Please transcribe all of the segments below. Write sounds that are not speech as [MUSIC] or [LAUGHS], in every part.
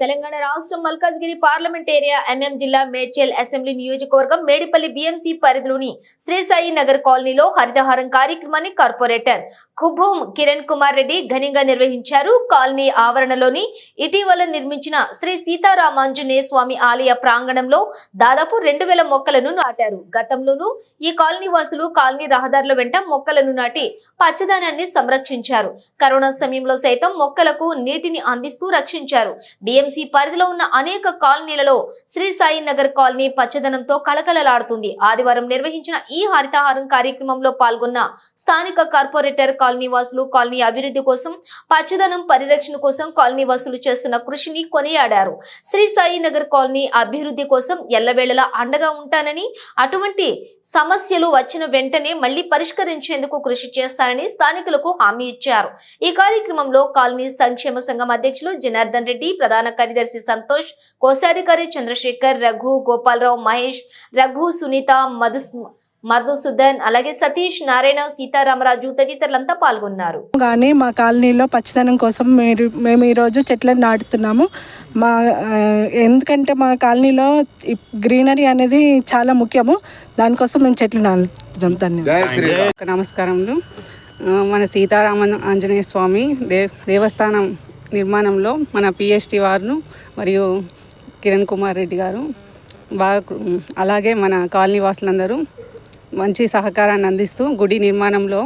తెలంగాణ రాష్ట్రం Malkajgiri parliament area MM జిల్లా Medchal assembly నియోజకవర్గం మేడిపల్లి బిఎంసి పరిధిలోని శ్రీ సాయి నగర్ కాలనీలో హరితహారం కార్యక్రమాన్ని కార్పొరేటర్ కుభూం కిరణ్ కుమార్ రెడ్డి ఘనంగా నిర్వహించారు. కాలనీ ఆవరణలోని ఇటీవల నిర్మించిన శ్రీ సీతారామాంజనేయ స్వామి ఆలయ ప్రాంగణంలో దాదాపు రెండు వేల మొక్కలను నాటారు. గతంలోనూ ఈ కాలనీ వాసులు కాలనీ రహదారుల వెంట మొక్కలను నాటి పచ్చదనాన్ని సంరక్షించారు. కరోనా సమయంలో సైతం మొక్కలకు నీటిని అందిస్తూ రక్షించారు. టీఎంసీ పరిధిలో ఉన్న అనేక కాలనీలలో శ్రీ సాయి నగర్ కాలనీ పచ్చదనంతో కళకళలాడుతుంది. ఆదివారం నిర్వహించిన ఈ హరితహారం కార్యక్రమంలో పాల్గొన్న స్థానిక కార్పొరేటర్ కాలనీ వాసులు కాలనీ అభివృద్ధి కోసం పచ్చదనం పరిరక్షణ కోసం కాలనీ వాసులు చేస్తున్న కృషిని కొనియాడారు. శ్రీ సాయి నగర్ కాలనీ అభివృద్ధి కోసం ఎల్లవేళలా అండగా ఉంటానని అటువంటి సమస్యలు వచ్చిన వెంటనే మళ్ళీ పరిష్కరించేందుకు కృషి చేస్తానని స్థానికులకు హామీ ఇచ్చారు. ఈ కార్యక్రమంలో కాలనీ సంక్షేమ సంఘం అధ్యక్షులు జనార్దన్ రెడ్డి ప్రధాన కార్యదర్శి సంతోష్ కోశాధికారి చంద్రశేఖర్ రఘు గోపాలరావు మహేష్ రఘు సునీత మధు మధుసూదన్ అలాగే సతీష్ నారాయణ సీతారామరాజు తదితరులంతా పాల్గొన్నారు. కానీ మా కాలనీలో పచ్చదనం కోసం మీరు మేము ఈరోజు చెట్లను నాటుతున్నాము. మా ఎందుకంటే మా కాలనీలో గ్రీనరీ అనేది చాలా ముఖ్యము. దానికోసం మేము చెట్లు నాటుతున్నాం. ధన్యవాదాలు. నమస్కారములు. మన సీతారామన్ ఆంజనేయ స్వామి దే దేవస్థానం నిర్మాణంలో మన పిఎస్టి వారు మరియు కిరణ్ కుమార్ రెడ్డి గారు బాగా అలాగే మన కాలనీ వాసులందరూ మంచి సహకారాన్ని అందిస్తూ గుడి నిర్మాణంలో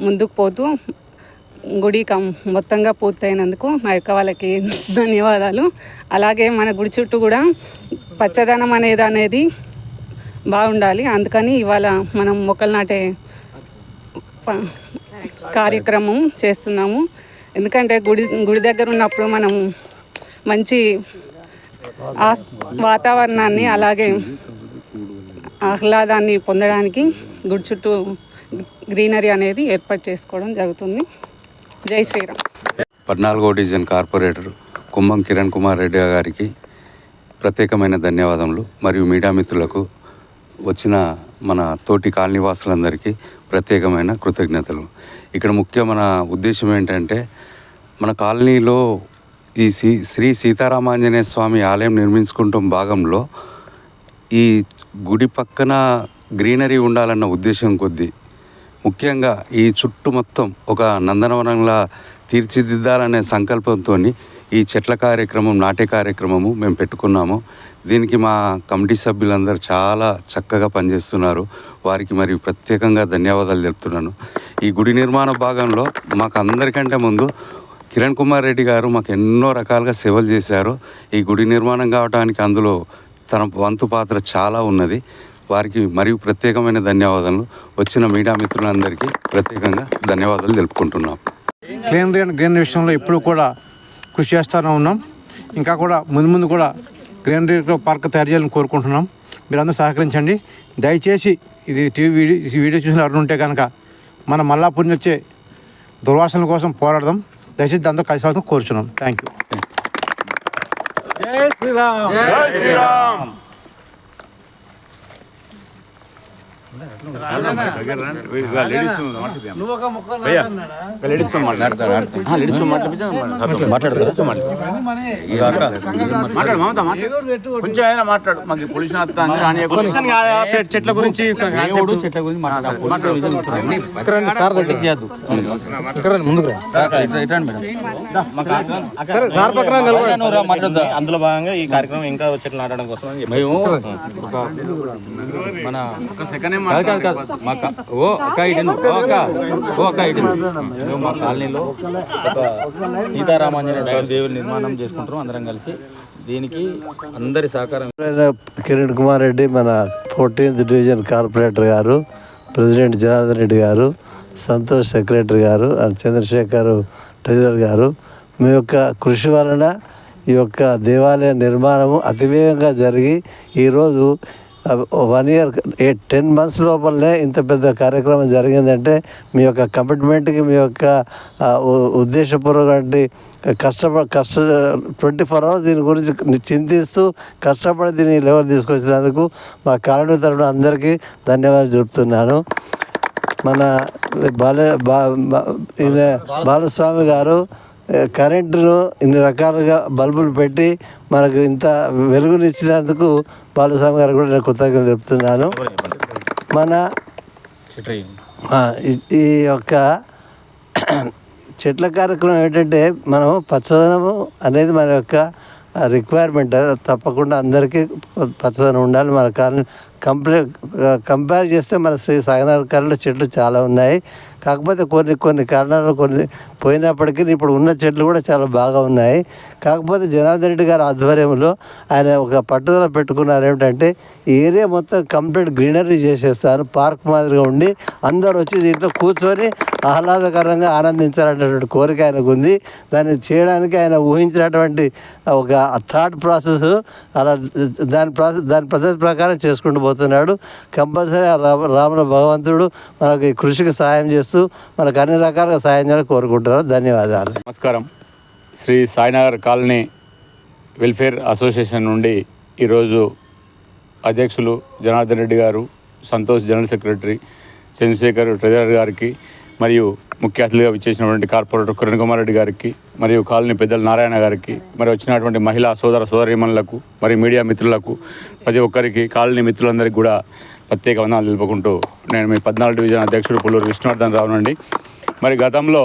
ముందుకు పోతూ గుడి కం మొత్తంగా పూర్తయినందుకు మా యొక్క వాళ్ళకి [LAUGHS] ధన్యవాదాలు. అలాగే మన గుడి చుట్టూ కూడా పచ్చదనం అనేది అనేది బాగుండాలి. అందుకని ఇవాళ మనం మొక్కలు నాటే ప- కార్యక్రమం చేస్తున్నాము. ఎందుకంటే గుడి గుడి దగ్గర ఉన్నప్పుడు మనం మంచి ఆస్ వాతావరణాన్ని అలాగే ఆహ్లాదాన్ని పొందడానికి గుడి చుట్టూ గ్రీనరీ అనేది ఏర్పాటు చేసుకోవడం జరుగుతుంది. జై శ్రీరామ్. పద్నాలుగో డివిజన్ కార్పొరేటర్ కుంభం కిరణ్ కుమార్ రెడ్డి గారికి ప్రత్యేకమైన ధన్యవాదములు. మరియు మీడియా మిత్రులకు వచ్చిన మన తోటి కాలనీవాసులందరికీ ప్రత్యేకమైన కృతజ్ఞతలు. ఇక్కడ ముఖ్య మన ఉద్దేశం ఏంటంటే మన కాలనీలో ఈ శ్రీ శ్రీ సీతారామాంజనేయ స్వామి ఆలయం నిర్మించుకుంటున్న భాగంలో ఈ గుడి పక్కన గ్రీనరీ ఉండాలన్న ఉద్దేశం కొద్దీ ముఖ్యంగా ఈ చుట్టూ మొత్తం ఒక నందనవనంలా తీర్చిదిద్దాలనే సంకల్పంతో ఈ చెట్ల కార్యక్రమం నాటే కార్యక్రమము మేము పెట్టుకున్నాము. దీనికి మా కమిటీ సభ్యులందరూ చాలా చక్కగా పనిచేస్తున్నారు. వారికి మరి ప్రత్యేకంగా ధన్యవాదాలు తెలుపుతున్నాను. ఈ గుడి నిర్మాణ భాగంలో మాకు అందరికంటే ముందు కిరణ్ కుమార్ రెడ్డి గారు మాకు ఎన్నో రకాలుగా సేవలు చేశారు. ఈ గుడి నిర్మాణం కావడానికి అందులో తన వంతు పాత్ర చాలా ఉన్నది. వారికి మరియు ప్రత్యేకమైన ధన్యవాదాలు వచ్చిన మీడియా మిత్రులందరికీ ప్రత్యేకంగా ధన్యవాదాలు తెలుపుకుంటున్నాం. గ్రీనరీ గ్రీన్ విషయంలో ఎప్పుడు కూడా కృషి చేస్తూనే ఉన్నాం. ఇంకా కూడా ముందు ముందు కూడా గ్రీనరీ పార్క్ తయారు చేయాలని కోరుకుంటున్నాం. మీరందరూ సహకరించండి. దయచేసి ఇది టీవీ వీడియో ఈ వీడియో చూసిన అరుణుంటే ఉంటే కనుక మన మల్లాపూర్ని వచ్చే దుర్వాసనల కోసం పోరాడదాం. దయచేసి దాంతో కలిసి అవసరం కోరుచున్నాం. థ్యాంక్ యూ కొంచెం మాట్లాడు మాకు పొల్యూషన్ వస్తుంది రాని చెట్ల గురించి చెట్ల గురించి మాట్లాడు అందులో భాగంగా ఈ కార్యక్రమం ఇంకా చెట్లు నాటడం కోసం మేము మన ఒక సెకండ్ కాదు కాదు కాదు. మా కా- ఓ అక్క ఇటు ఓ అక్క ఓ అక్క ఇటు మేము మా కాలనీలో ఒక సీతారామాంజనేయ స్వామి దేవుని నిర్మాణం చేసుకుంటాం అందరం కలిసి. దీనికి అందరి సహకారం. కిరణ్ కుమార్ రెడ్డి మన ఫోర్టీన్త్ డివిజన్ కార్పొరేటర్ గారు ప్రెసిడెంట్ జనార్దన్ రెడ్డి గారు సంతోష్ సెక్రటరీ గారు అండ్ చంద్రశేఖర్ ట్రెజరర్ గారు. మీ యొక్క కృషి వలన ఈ యొక్క దేవాలయ నిర్మాణము అతివేగంగా జరిగి ఈరోజు one year eight ten months లోపలనే ఇంత పెద్ద కార్యక్రమం జరిగిందంటే మీ యొక్క కమిట్మెంట్కి మీ యొక్క ఆ, ఉ- ఉద్దేశపూర్వక కష్టపడ కష్ట ట్వంటీ ఫోర్ అవర్స్ దీని గురించి చింతిస్తూ కష్టపడి దీన్ని లెవెల్ తీసుకొచ్చినందుకు మా కాలనీ తరఫున అందరికీ ధన్యవాదాలు చెప్తున్నాను మన బాల బాలస్వామి గారు కరెంటును ఇన్ని రకాలుగా బల్బులు పెట్టి మనకు ఇంత వెలుగునిచ్చినందుకు బాలస్వామి గారు కూడా నేను కృతజ్ఞత చెప్తున్నాను మన ఈ- యొక్క చెట్ల కార్యక్రమం ఏంటంటే మనం పచ్చదనము అనేది మన యొక్క రిక్వైర్మెంట్ తప్పకుండా అందరికీ పచ్చదనం ఉండాలి. మన కాలనీ కంపేర్ కంపేర్ చేస్తే మన శ్రీ సాగనగర్లో చెట్లు చాలా ఉన్నాయి. కాకపోతే కొన్ని కొన్ని కారణాలు కొన్ని పోయినప్పటికీ ఇప్పుడు ఉన్న చెట్లు కూడా చాలా బాగా ఉన్నాయి. కాకపోతే జనార్దన్ రెడ్డి గారి ఆధ్వర్యంలో ఆయన ఒక పట్టుదల పెట్టుకున్నారు ఏమిటంటే ఏరియా మొత్తం కంప్లీట్ గ్రీనరీ చేసేస్తారు. పార్క్ మాదిరిగా ఉండి అందరూ వచ్చి దీంట్లో కూర్చొని ఆహ్లాదకరంగా ఆనందించాలనేటువంటి కోరిక ఆయనకు ఉంది. దాన్ని చేయడానికి ఆయన ఊహించినటువంటి ఒక థాట్ ప్రాసెస్ అలా దాని ప్రాసెస్ దాని పద్ధతి ప్రకారం చేసుకుంటూ పోతున్నాడు. కంపల్సరీ రామ రాముల భగవంతుడు మనకి కృషికి సహాయం చేస్తూ మనకు అన్ని రకాలుగా సహాయం చేయాలని కోరుకుంటున్నారు. ధన్యవాదాలు. నమస్కారం. Sri Sainagar colony welfare association నుండి ఈరోజు అధ్యక్షులు జనార్దన్ రెడ్డి గారు Santosh general secretary Chandrasekhar treasurer గారికి మరియు ముఖ్య అతిథిగా విచ్చేసినటువంటి కార్పొరేటర్ కిరణ్ కుమార్ రెడ్డి గారికి మరియు కాలనీ పెద్దల నారాయణ గారికి మరి వచ్చినటువంటి మహిళా సోదర సోదరీమణులకు మరి మీడియా మిత్రులకు ప్రతి ఒక్కరికి కాలనీ మిత్రులందరికీ కూడా ప్రత్యేక వందనాలు తెలుపుకుంటూ నేను మీ పద్నాలుగు డివిజన్ అధ్యక్షుడు పుల్లూరు విష్ణువర్ధన్ రావునండి మరి గతంలో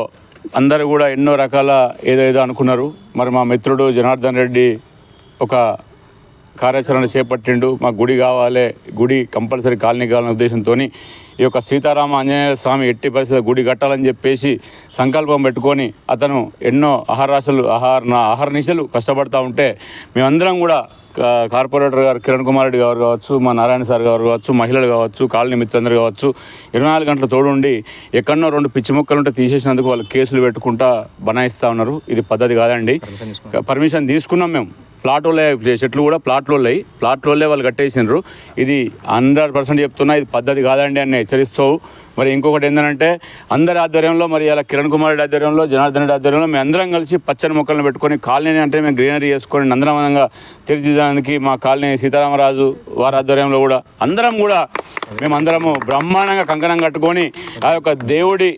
అందరూ కూడా ఎన్నో రకాల ఏదో ఏదో అనుకున్నారు. మరి మా మిత్రుడు జనార్దన్ రెడ్డి ఒక కార్యాచరణ చేపట్టిండు. మాకు గుడి కావాలి గుడి కంపల్సరీ కాలనీ కావాలనే ఉద్దేశంతో ఈ యొక్క సీతారామ ఆంజనేయ స్వామి ఎట్టి పరిస్థితి గుడి కట్టాలని చెప్పేసి సంకల్పం పెట్టుకొని అతను ఎన్నో ఆహారాశలు ఆహార ఆహారనిశలు కష్టపడతా ఉంటే మేమందరం కూడా కార్పొరేటర్ గారు కిరణ్ కుమార్ రెడ్డి గారు కావచ్చు మా నారాయణ సార్ గారు కావచ్చు మహిళలు కావచ్చు కాలనీ మిత్రులందరూ కావచ్చు ఇరవై నాలుగు గంటల తోడుండి ఎక్కడనో రెండు పిచ్చి మొక్కలు ఉంటే తీసేసినందుకు వాళ్ళు కేసులు పెట్టుకుంటా బనాయిస్తూ ఉన్నారు. ఇది పద్ధతి కాదండి. పర్మిషన్ తీసుకున్నాం మేము. ప్లాట్ వాళ్ళే చెట్లు కూడా ప్లాట్ వాళ్ళయి ప్లాట్ వాళ్ళే వాళ్ళు కట్టేసినారు ఇది హండ్రెడ్ పర్సెంట్ చెప్తున్నా ఇది పద్ధతి కాదండి అని హెచ్చరిస్తావు. మరి ఇంకొకటి ఏంటంటే అందరి ఆధ్వర్యంలో మరి ఇలా కిరణ్ కుమార్ రెడ్డి ఆధ్వర్యంలో జనార్దన్ రెడ్డి ఆధ్వర్యంలో మేము అందరం కలిసి పచ్చని మొక్కలను పెట్టుకొని కాలనీని అంటే మేము గ్రీనరీ చేసుకొని నందనవనంగా తీర్చిదానికి మా కాలనీ సీతారామరాజు వారి ఆధ్వర్యంలో కూడా అందరం కూడా మేము అందరము బ్రహ్మాండంగా కంకణం కట్టుకొని ఆ యొక్క దేవుడి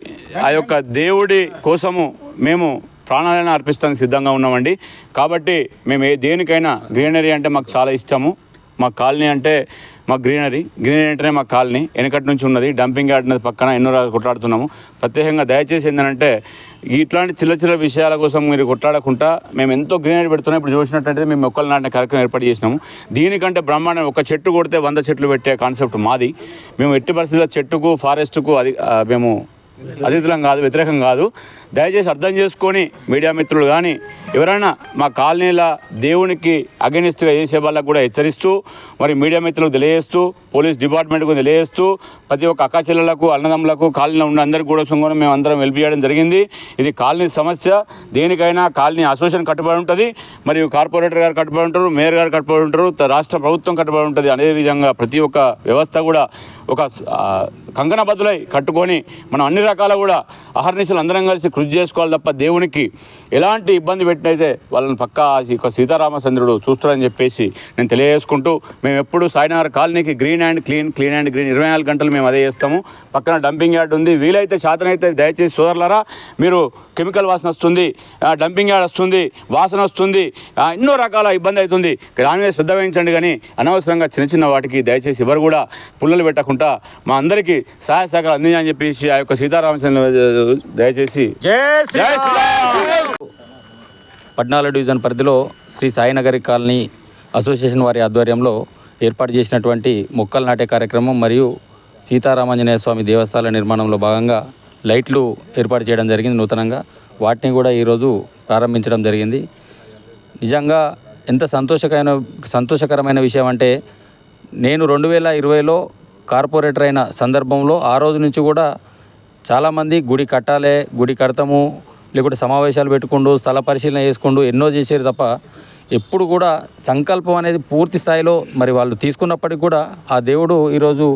ఆ యొక్క దేవుడి కోసము మేము ప్రాణాలను అర్పిస్తానికి సిద్ధంగా ఉన్నామండి. కాబట్టి మేము ఏ దేనికైనా గ్రీనరీ అంటే మాకు చాలా ఇష్టము. మా కాలనీ అంటే మా గ్రీనరీ. గ్రీనరీ అంటేనే మా కాలనీ. వెనకటి నుంచి ఉన్నది డంపింగ్ యార్డ్ అనేది పక్కన ఎన్నో రోజులు కొట్లాడుతున్నాము. ప్రత్యేకంగా దయచేసి ఏంటంటే ఇట్లాంటి చిల్ల చిల్ల విషయాల కోసం మీరు కొట్లాడకుండా మేము ఎంతో గ్రీనరీ పెడుతున్నాం. ఇప్పుడు చూసినట్టయితే మేము మొక్కలు నాటిన కార్యక్రమం ఏర్పాటు చేసినాము. దీనికంటే బ్రహ్మాండం ఒక చెట్టు కొడితే వంద చెట్లు పెట్టే కాన్సెప్ట్ మాది. మేము ఎట్టి పరిస్థితుల్లో చెట్టుకు ఫారెస్ట్కు అది మేము అతిథులం కాదు వ్యతిరేకం కాదు. దయచేసి అర్థం చేసుకొని మీడియా మిత్రులు కానీ ఎవరైనా మా కాలనీల దేవునికి అగెనిస్ట్గా చేసే వాళ్ళకు కూడా హెచ్చరిస్తూ మరి మీడియా మిత్రులకు తెలియజేస్తూ పోలీస్ డిపార్ట్మెంట్కు తెలియజేస్తూ ప్రతి ఒక్క అక్కచెల్లెలకు అన్నదమ్ములకు కాలనీలో ఉన్న అందరికీ కూడా సుంగం మేము అందరం హెల్ప్ చేయడం జరిగింది. ఇది కాలనీ సమస్య. దేనికైనా కాలనీ అసోసియేషన్ కట్టుబడి ఉంటుంది. మరియు కార్పొరేటర్ గారు కట్టుబడి ఉంటారు మేయర్ గారు కట్టుబడి ఉంటారు రాష్ట్ర ప్రభుత్వం కట్టుబడి ఉంటుంది. అదే విధంగా ప్రతి ఒక్క వ్యవస్థ కూడా ఒక ఆ, కంకణబద్దులై కట్టుకొని మనం అన్ని రకాల కూడా అహర్నిశలు అందరం కలిసి కృషి చేసుకోవాలి తప్ప దేవునికి ఎలాంటి ఇబ్బంది పెట్టినైతే వాళ్ళని పక్కా ఈ యొక్క సీతారామచంద్రుడు చూస్తారని చెప్పేసి నేను తెలియజేసుకుంటూ మేము ఎప్పుడు సాయినగర్ కాలనీకి green and clean clean and green ఇరవై నాలుగు గంటలు మేము అదే చేస్తాము. పక్కన డంపింగ్ యార్డ్ ఉంది. వీలైతే శాతనైతే దయచేసి సోదరులరా మీరు కెమికల్ వాసన వస్తుంది డంపింగ్ యార్డ్ వస్తుంది వాసన వస్తుంది ఎన్నో రకాల ఇబ్బంది అవుతుంది. దాని మీద శ్రద్ధ వహించండి కానీ అనవసరంగా చిన్న చిన్న వాటికి దయచేసి ఎవరు కూడా పుల్లలు పెట్టకుండా మా అందరికీ సహాయ సహకారాలు అందించని చెప్పేసి ఆ యొక్క సీత దయచేసి జై శ్రీరామ్! పద్నాలుగు డివిజన్ పరిధిలో శ్రీ సాయినగరి కాలనీ అసోసియేషన్ వారి ఆధ్వర్యంలో ఏర్పాటు చేసినటువంటి మొక్కలు నాటే కార్యక్రమం మరియు సీతారామాంజనేయ స్వామి దేవస్థానాల నిర్మాణంలో భాగంగా లైట్లు ఏర్పాటు చేయడం జరిగింది నూతనంగా. వాటిని కూడా ఈరోజు ప్రారంభించడం జరిగింది. నిజంగా ఎంత సంతోషకరమైన సంతోషకరమైన విషయం అంటే నేను రెండు వేల ఇరవైలో కార్పొరేటర్ అయిన సందర్భంలో ఆ రోజు నుంచి కూడా చాలామంది గుడి కట్టాలే గుడి కడతాము లేకుంటే సమావేశాలు పెట్టుకుంటూ స్థల పరిశీలన చేసుకుంటూ ఎన్నో చేసేది తప్ప ఎప్పుడు కూడా సంకల్పం అనేది పూర్తి స్థాయిలో మరి వాళ్ళు తీసుకున్నప్పటికీ కూడా ఆ దేవుడు ఈరోజు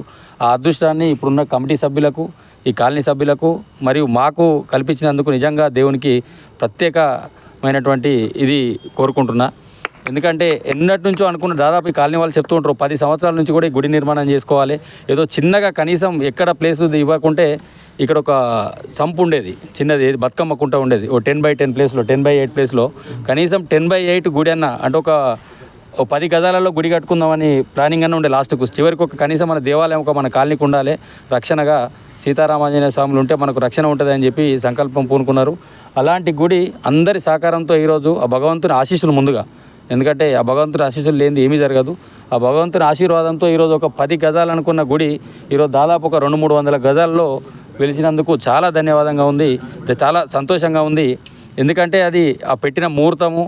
ఆ అదృష్టాన్ని ఇప్పుడున్న కమిటీ సభ్యులకు ఈ కాలనీ సభ్యులకు మరియు మాకు కల్పించినందుకు నిజంగా దేవునికి ప్రత్యేకమైనటువంటి ఇది కోరుకుంటున్నా. ఎందుకంటే ఎన్నటి నుంచో అనుకున్న దాదాపు ఈ కాలనీ వాళ్ళు చెప్తూ ఉంటారు పది సంవత్సరాల నుంచి కూడా ఈ గుడి నిర్మాణం చేసుకోవాలి. ఏదో చిన్నగా కనీసం ఎక్కడ ప్లేస్ ఇవ్వకుంటే ఇక్కడ ఒక సంపు ఉండేది చిన్నది ఏది బతుకమ్మ కుంట ఉండేది. ఓ టెన్ బై టెన్ ప్లేస్లో టెన్ బై ఎయిట్ ప్లేస్లో. కనీసం టెన్ బై ఎయిట్ గుడి అన్న అంటే ఒక ఓ పది గదాలలో గుడి కట్టుకుందామని ప్లానింగ్ అన్న ఉండే లాస్ట్కు. చివరికి ఒక కనీసం మన దేవాలయం ఒక మన కాలనీకి ఉండాలి. రక్షణగా సీతారామాంజనేయ స్వాములు ఉంటే మనకు రక్షణ ఉంటుంది అని చెప్పి సంకల్పం పూనుకున్నారు. అలాంటి గుడి అందరి సహకారంతో ఈరోజు ఆ భగవంతుని ఆశీస్సులు ముందుగా. ఎందుకంటే ఆ భగవంతుని ఆశీస్సులు లేనిది ఏమీ జరగదు. ఆ భగవంతుని ఆశీర్వాదంతో ఈరోజు ఒక పది గజాలు అనుకున్న గుడి ఈరోజు దాదాపు ఒక రెండు మూడు వందల గజాల్లో పిలిచినందుకు చాలా ధన్యవాదంగా ఉంది. చాలా సంతోషంగా ఉంది. ఎందుకంటే అది ఆ పెట్టిన ముహూర్తము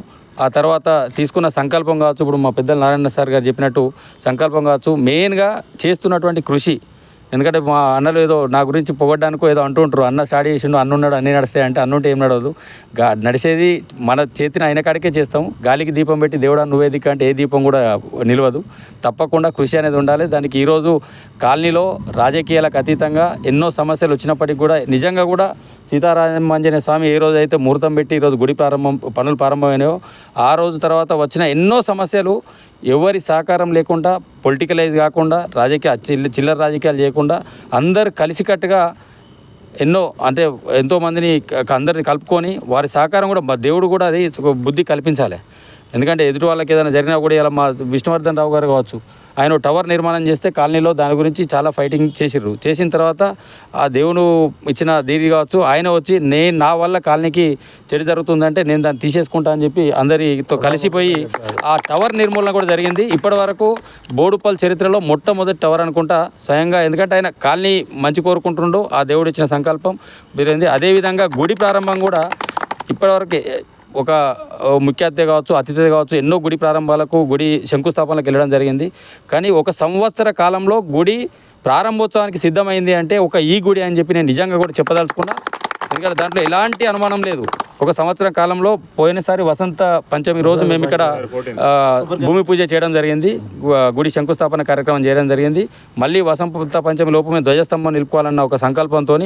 ఆ తర్వాత తీసుకున్న సంకల్పం కావచ్చు. ఇప్పుడు మా పెద్దలు నారాయణ సార్ గారు చెప్పినట్టు సంకల్పం కావచ్చు. మెయిన్గా చేస్తున్నటువంటి కృషి ఎందుకంటే మా అన్నలు ఏదో నా గురించి పొగడ్డానికి ఏదో అంటుంటారు. అన్న స్టార్ట్ చేసిండు అన్న ఉన్నాడు అన్నీ నడుస్తాయి అంటే అన్నుంటే ఏం నడవదు. గా నడిచేది మన చేతిని ఆయన కాడికే చేస్తాం. గాలికి దీపం పెట్టి దేవుడా నువ్వే దిక్కు అంటే ఏ దీపం కూడా నిలవదు. తప్పకుండా కృషి అనేది ఉండాలి. దానికి ఈరోజు కాలనీలో రాజకీయాలకు అతీతంగా ఎన్నో సమస్యలు వచ్చినప్పటికీ కూడా నిజంగా కూడా సీతారామాంజనేయ స్వామి ఏ రోజు అయితే ముహూర్తం పెట్టి ఈరోజు గుడి ప్రారంభం పనులు ప్రారంభమైనాయో ఆ రోజు తర్వాత వచ్చిన ఎన్నో సమస్యలు ఎవరి సహకారం లేకుండా పొలిటికలైజ్ కాకుండా రాజకీయ చిల్ల చిల్లర రాజకీయాలు చేయకుండా అందరు కలిసికట్టుగా ఎన్నో అంటే ఎంతోమందిని అందరిని కలుపుకొని వారి సహకారం కూడా మా దేవుడు కూడా అది ఒక బుద్ధి కల్పించాలి. ఎందుకంటే ఎదుటి వాళ్ళకి ఏదైనా జరిగినా కూడా ఇలా మా విష్ణువర్ధన్ రావు గారు కావచ్చు ఆయన టవర్ నిర్మాణం చేస్తే కాలనీలో దాని గురించి చాలా ఫైటింగ్ చేసిర్రు. చేసిన తర్వాత ఆ దేవుడు ఇచ్చిన దీని కావచ్చు ఆయన వచ్చి నేను నా వల్ల కాలనీకి చెడు జరుగుతుందంటే నేను దాన్ని తీసేసుకుంటా అని చెప్పి అందరితో కలిసిపోయి ఆ టవర్ నిర్మూలన కూడా జరిగింది. ఇప్పటి వరకు బోడుపల్ చరిత్రలో మొట్టమొదటి టవర్ అనుకుంటా స్వయంగా ఎందుకంటే ఆయన కాలనీ మంచి కోరుకుంటుండో ఆ దేవుడు ఇచ్చిన సంకల్పం జరిగింది అదేవిధంగా గుడి ప్రారంభం కూడా ఇప్పటివరకు ఒక ముఖ్యాతిథి కావచ్చు అతిథి కావచ్చు ఎన్నో గుడి ప్రారంభాలకు గుడి శంకుస్థాపనలకు వెళ్ళడం జరిగింది. కానీ ఒక సంవత్సర కాలంలో గుడి ప్రారంభోత్సవానికి సిద్ధమైంది అంటే ఒక ఈ గుడి అని చెప్పి నేను నిజంగా కూడా చెప్పదలుచుకున్నా. ఎందుకంటే దాంట్లో ఎలాంటి అనుమానం లేదు. ఒక సంవత్సరం కాలంలో పోయినసారి వసంత పంచమి రోజు మేము ఇక్కడ భూమి పూజ చేయడం జరిగింది. గుడి శంకుస్థాపన కార్యక్రమం చేయడం జరిగింది. మళ్ళీ వసంత పంచమి లోపు మేము ధ్వజస్తంభం నిలుపుకోవాలన్న ఒక సంకల్పంతో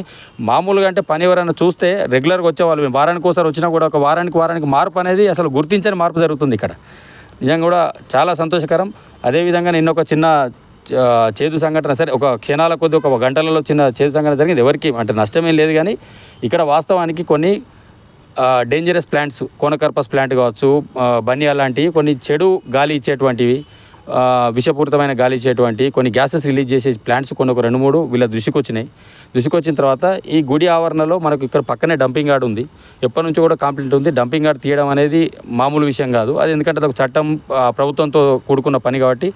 మామూలుగా అంటే పని ఎవరైనా చూస్తే రెగ్యులర్గా వచ్చేవాళ్ళు. మేము వారానికి ఒకసారి వచ్చినా కూడా ఒక వారానికి వారానికి మార్పు అనేది అసలు గుర్తించని మార్పు జరుగుతుంది ఇక్కడ. నిజంగా కూడా చాలా సంతోషకరం. అదేవిధంగా నిన్న ఒక చిన్న చేదు సంఘటన సరే ఒక క్షణాల కొద్ది ఒక గంటలలో చిన్న చేదు సంఘటన జరిగింది. ఎవరికి అంటే నష్టమేం లేదు కానీ ఇక్కడ వాస్తవానికి కొన్ని డేంజరస్ ప్లాంట్స్ కోనకర్పస్ ప్లాంట్ కావచ్చు బనియా లాంటివి కొన్ని చెడు గాలి ఇచ్చేటువంటివి విషపూరితమైన గాలి ఇచ్చేటువంటి కొన్ని గ్యాసెస్ రిలీజ్ చేసే ప్లాంట్స్ కొన్ని ఒక రెండు మూడు వీళ్ళ దృష్టికి వచ్చినాయి దృష్టికి వచ్చిన తర్వాత ఈ గుడి ఆవరణలో మనకు ఇక్కడ పక్కనే డంపింగ్ యార్డ్ ఉంది. ఎప్పటి నుంచో కూడా కంప్లైంట్ ఉంది. డంపింగ్ యార్డ్ తీయడం అనేది మామూలు విషయం కాదు. అది ఎందుకంటే అది ఒక చట్టం ప్రభుత్వంతో కూడుకున్న పని కాబట్టి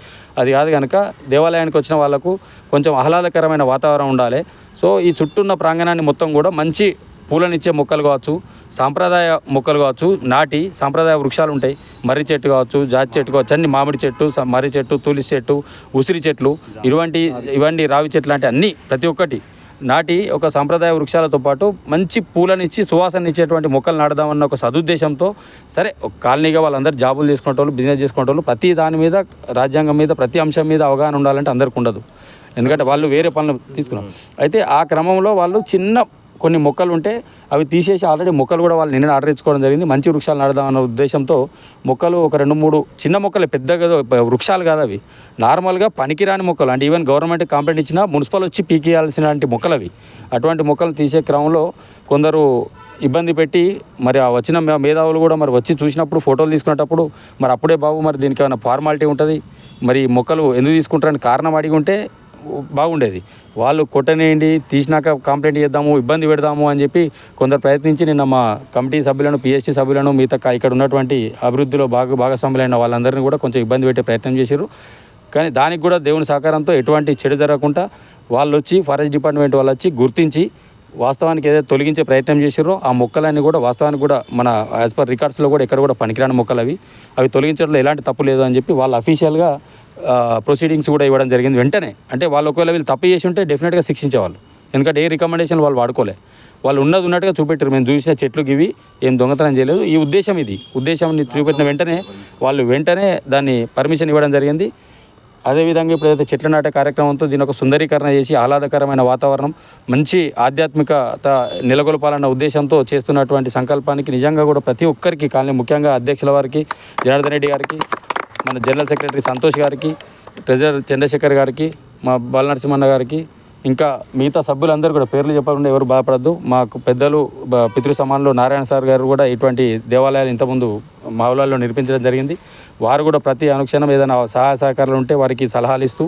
అది కాదు కనుక దేవాలయానికి వచ్చిన వాళ్ళకు కొంచెం ఆహ్లాదకరమైన వాతావరణం ఉండాలి. సో ఈ చుట్టూ ఉన్న ప్రాంగణాన్ని మొత్తం కూడా మంచి పూలనిచ్చే మొక్కలు కావచ్చు సాంప్రదాయ మొక్కలు కావచ్చు నాటి సాంప్రదాయ వృక్షాలు ఉంటాయి. మర్రి చెట్టు కావచ్చు జాతి చెట్టు కావచ్చు అన్ని మామిడి చెట్టు మర్రి చెట్టు తులసి చెట్టు ఉసిరి చెట్లు ఇటువంటి ఇవన్నీ రావి చెట్లు అంటే అన్నీ ప్రతి ఒక్కటి నాటి ఒక సాంప్రదాయ వృక్షాలతో పాటు మంచి పూలనిచ్చి సువాసన ఇచ్చేటువంటి మొక్కలు నాడదామన్న ఒక సదుద్దేశంతో సరే ఒక కాలనీగా వాళ్ళందరూ జాబులు చేసుకునే వాళ్ళు బిజినెస్ చేసుకునే వాళ్ళు ప్రతి దాని మీద రాజ్యాంగం మీద ప్రతి అంశం మీద అవగాహన ఉండాలంటే అందరికి ఉండదు. ఎందుకంటే వాళ్ళు వేరే పనులు తీసుకున్నాం అయితే ఆ క్రమంలో వాళ్ళు చిన్న కొన్ని మొక్కలు ఉంటే అవి తీసేసి ఆల్రెడీ మొక్కలు కూడా వాళ్ళు నిన్న ఆర్డర్ ఇచ్చుకోవడం జరిగింది. మంచి వృక్షాలు నాడదామన్న ఉద్దేశంతో మొక్కలు ఒక రెండు మూడు చిన్న మొక్కలు పెద్దగా వృక్షాలు కాదు అవి. నార్మల్గా పనికిరాని మొక్కలు అంటే ఈవెన్ గవర్నమెంట్ కంప్లైంట్ ఇచ్చినా మున్సిపల్ వచ్చి పీకేయాల్సిన మొక్కలు అవి అటువంటి మొక్కలు తీసే క్రమంలో కొందరు ఇబ్బంది పెట్టి మరి ఆ వచ్చిన మేధావులు కూడా మరి వచ్చి చూసినప్పుడు ఫోటోలు తీసుకునేటప్పుడు మరి అప్పుడే బాబు మరి దీనికి ఏమైనా ఫార్మాలిటీ ఉంటుంది. మరి మొక్కలు ఎందుకు తీసుకుంటారని కారణం అడిగి ఉంటే బాగుండేది. వాళ్ళు కొట్టనేయండి తీసినాక కంప్లైంట్ చేద్దాము ఇబ్బంది పెడదాము అని చెప్పి కొందరు ప్రయత్నించి నిన్న మా కమిటీ సభ్యులను పిఎస్టీ సభ్యులను మిగతా ఇక్కడ ఉన్నటువంటి అభివృద్ధిలో భాగ భాగస్వాములైన వాళ్ళందరినీ కూడా కొంచెం ఇబ్బంది పెట్టే ప్రయత్నం చేశారు కానీ దానికి కూడా దేవుని సహకారంతో ఎటువంటి చెడు జరగకుండా వాళ్ళు వచ్చి ఫారెస్ట్ డిపార్ట్మెంట్ వాళ్ళు వచ్చి గుర్తించి వాస్తవానికి ఏదైతే తొలగించే ప్రయత్నం చేశారో ఆ మొక్కలన్నీ కూడా వాస్తవానికి కూడా మన యాజ్ పర్ రికార్డ్స్లో కూడా ఎక్కడ కూడా పనికిరాని మొక్కలు అవి. అవి తొలగించడంలో ఎలాంటి తప్పు లేదు అని చెప్పి వాళ్ళు అఫీషియల్గా ప్రొసీడింగ్స్ కూడా ఇవ్వడం జరిగింది వెంటనే. అంటే వాళ్ళు ఒకవేళ వీళ్ళు తప్పు చేసి ఉంటే డెఫినెట్గా శిక్షించేవాళ్ళు. ఎందుకంటే ఏ రికమెండేషన్ వాళ్ళు వాడుకోలే. వాళ్ళు ఉన్నది ఉన్నట్టుగా చూపెట్టారు. మేము చూసిన చెట్లు ఇవి ఏం దొంగతనం చేయలేదు. ఈ ఉద్దేశం ఇది. ఉద్దేశం చూపెట్టిన వెంటనే వాళ్ళు వెంటనే దాన్ని పర్మిషన్ ఇవ్వడం జరిగింది. అదేవిధంగా ఇప్పుడు ఏదైతే చెట్ల నాటే కార్యక్రమంతో దీని ఒక సుందరీకరణ చేసి ఆహ్లాదకరమైన వాతావరణం మంచి ఆధ్యాత్మికత నెలకొల్పాలన్న ఉద్దేశంతో చేస్తున్నటువంటి సంకల్పానికి నిజంగా కూడా ప్రతి ఒక్కరికి కానీ ముఖ్యంగా అధ్యక్షుల వారికి జనార్దన్ రెడ్డి గారికి మన జనరల్ సెక్రటరీ సంతోష్ గారికి ట్రెజరర్ చంద్రశేఖర్ గారికి మా బాలనరసింహన్న గారికి ఇంకా మిగతా సభ్యులందరూ కూడా పేర్లు చెప్పకుండా ఎవరు బాధపడద్దు. మాకు పెద్దలు పితృ సమానులు నారాయణ సార్ గారు కూడా ఇటువంటి దేవాలయాలు ఇంతకుముందు మావులాల్లో నిర్మించడం జరిగింది. వారు కూడా ప్రతి అనుక్షణం ఏదైనా సహాయ సహకారాలు ఉంటే వారికి సలహాలు ఇస్తూ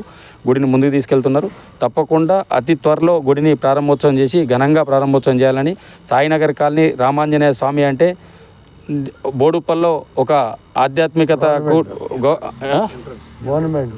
గుడిని ముందుకు తీసుకెళ్తున్నారు. తప్పకుండా అతి త్వరలో గుడిని ప్రారంభోత్సవం చేసి ఘనంగా ప్రారంభోత్సవం చేయాలని సాయినగర్ కాలనీ రామాంజనేయ స్వామి అంటే బోడుప్పల్లో ఒక ఆధ్యాత్మికతకు గో- ఆ? గవర్నమెంట్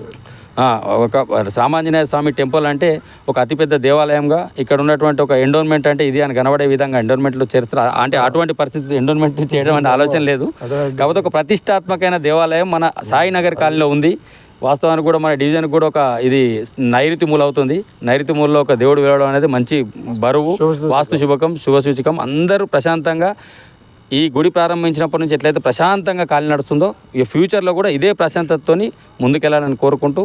ఒక రామాంజనేయ స్వామి టెంపుల్ అంటే ఒక అతిపెద్ద దేవాలయంగా ఇక్కడ ఉన్నటువంటి ఒక ఎండోన్మెంట్ అంటే ఇది అని కనబడే విధంగా ఎండోన్మెంట్లో చరిత్ర అంటే అటువంటి పరిస్థితి ఎండోన్మెంట్ చేయడం అనే ఆలోచన లేదు. కాకపోతే ఒక ప్రతిష్టాత్మకమైన దేవాలయం మన సాయినగర్ కాలనీలో ఉంది. వాస్తవానికి కూడా మన డివిజన్ కూడా ఒక ఇది నైరుతి మూల అవుతుంది. నైరుతి మూలలో ఒక దేవుడు వెళ్ళడం అనేది మంచి బరువు. వాస్తు శుభకం శుభ సూచకం. అందరూ ప్రశాంతంగా ఈ గుడి ప్రారంభించినప్పటి నుంచి ఎట్లయితే ప్రశాంతంగా కాలి నడుస్తుందో ఈ ఫ్యూచర్లో కూడా ఇదే ప్రశాంతతతోని ముందుకెళ్ళాలని కోరుకుంటూ